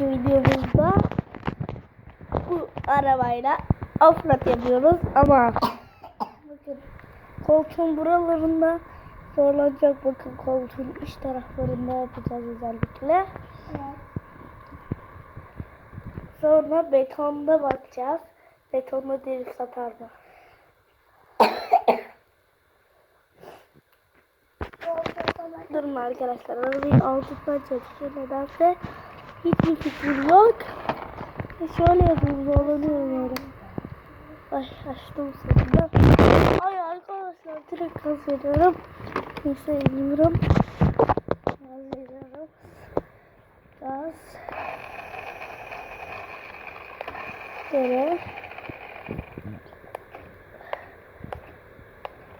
videomuzda bu arabayla offroad yapıyoruz ama bakın koltuğun buralarında zorlanacak bakın koltuğun iç taraflarında yapacağız özellikle. Sonra betonda bakacağız. Betonda deri satar mı? Durun arkadaşlar. Arabayı altından çalışıyor. Nedense hiçbir fikrim yok. E şöyle yapayım. Zorlanıyorum böyle. Ay açtım sonunda. Ay arkadaşlar direkt gaz veriyorum. Neyse iniyorum. Gaz veriyorum. Gaz. Böyle.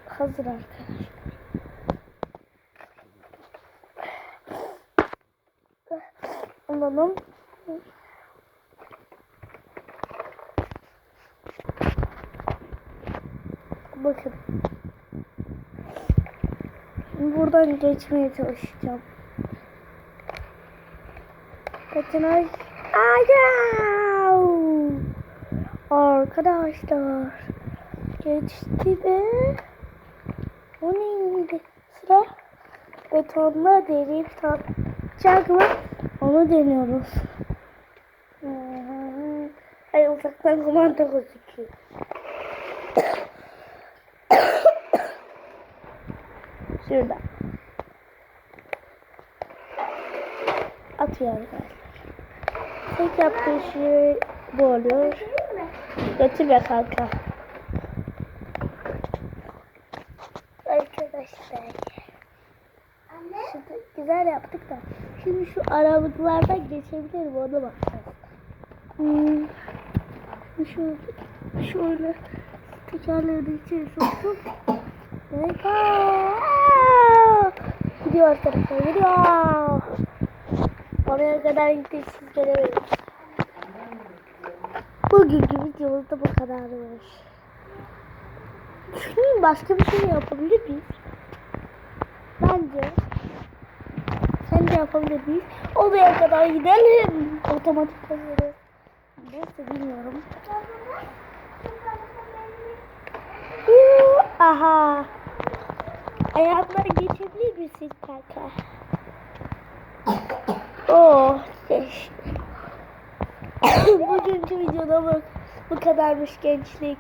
Hazır arkadaşlar. Alalım. Bakın. Buradan geçmeye çalışacağım. Bakın ay. Ayaw! Arkadaşlar. Geçti be. O neydi? Sıra betonla derip takacak mı? Onu deniyoruz. Ay uzaktan kumanda gözüküyor. Şurada. Atıyor arkadaşlar. Tek yaptığı şey bu oluyor. Götür be kanka. Arkadaşlar. Şimdi güzel yaptık da. Şimdi şu aralıklardan geçebilirim ona bakacağız. Hmm. Şöyle, şöyle tekerlerini içeri soktum. Evet. Gidiyor arkadaşlar gidiyor. Oraya kadar gitti siz göremediniz. Bugünkü videomuz da bu kadarmış. Düşünün başka bir şey yapabilir miyiz? Bence Sence yapabilir miyiz? Oraya kadar gidelim. Otomatik hazırı. Neyse bilmiyorum. Aha. Ayağımdan geçebilir misin kanka? Oh geçti. Bugünkü videoda bu, bu kadarmış gençlik.